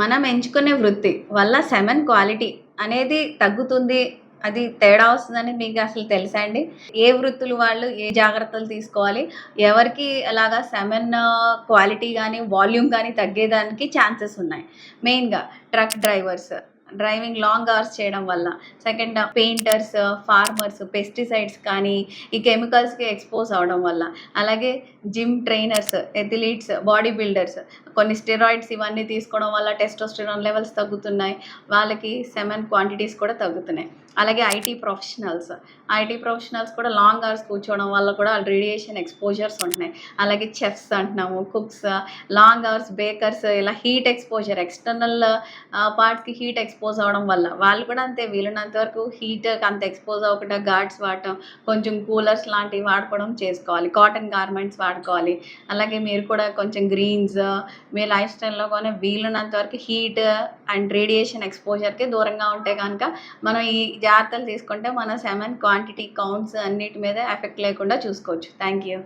మనం ఎంచుకునే వృత్తి వల్ల సెమెన్ క్వాలిటీ అనేది తగ్గుతుంది. అది తేడా వస్తుందని మీకు అసలు తెలుసా అండి? ఏ వృత్తులు వాళ్ళు ఏ జాగ్రత్తలు తీసుకోవాలి? ఎవరికి అలాగా సెమెన్ క్వాలిటీ కానీ వాల్యూమ్ కానీ తగ్గేదానికి ఛాన్సెస్ ఉన్నాయి. మెయిన్గా truck drivers driving long hours చేయడం వల్ల. సెకండ్ పెయింటర్స్ ఫార్మర్స్ పెస్టిసైడ్స్ కానీ ఈ కెమికల్స్కి ఎక్స్పోజ్ అవడం వల్ల. అలాగే gym trainers athletes body builders కొన్ని స్టెరాయిడ్స్ ఇవన్నీ తీసుకోవడం వల్ల టెస్టోస్టెరాన్ లెవెల్స్ తగ్గుతున్నాయి. వాళ్ళకి సెమెన్ క్వాంటిటీస్ కూడా తగ్గుతున్నాయి. అలాగే ఐటీ ప్రొఫెషనల్స్ ఐటీ ప్రొఫెషనల్స్ కూడా లాంగ్ అవర్స్ కూర్చోవడం వల్ల కూడా రేడియేషన్ ఎక్స్పోజర్స్ ఉంటున్నాయి. అలాగే చెఫ్స్ అంటున్నాము కుక్స్ లాంగ్ అవర్స్ బేకర్స్ ఇలా హీట్ ఎక్స్పోజర్ ఎక్స్టర్నల్ పార్ట్స్కి హీట్ ఎక్స్పోజ్ అవ్వడం వల్ల. వాళ్ళు కూడా అంతే వీలున్నంత వరకు హీట్ అంత ఎక్స్పోజ్ అవ్వకుండా గార్డ్స్ వాడటం కొంచెం కూలర్స్ లాంటివి వాడుకోవడం చేసుకోవాలి. కాటన్ గార్మెంట్స్ వాడుకోవాలి. అలాగే మీరు కూడా కొంచెం గ్రీన్స్ మీ లైఫ్ స్టైల్లో కూడా వీలున్నంత వరకు హీట్ అండ్ రేడియేషన్ ఎక్స్పోజర్కి దూరంగా ఉంటే కనుక మనం ఈ జాగ్రత్తలు తీసుకుంటే మన సెమెన్ క్వాంటిటీ కౌంట్స్ అన్నిటి మీద ఎఫెక్ట్ లేకుండా చూసుకోవచ్చు. Thank you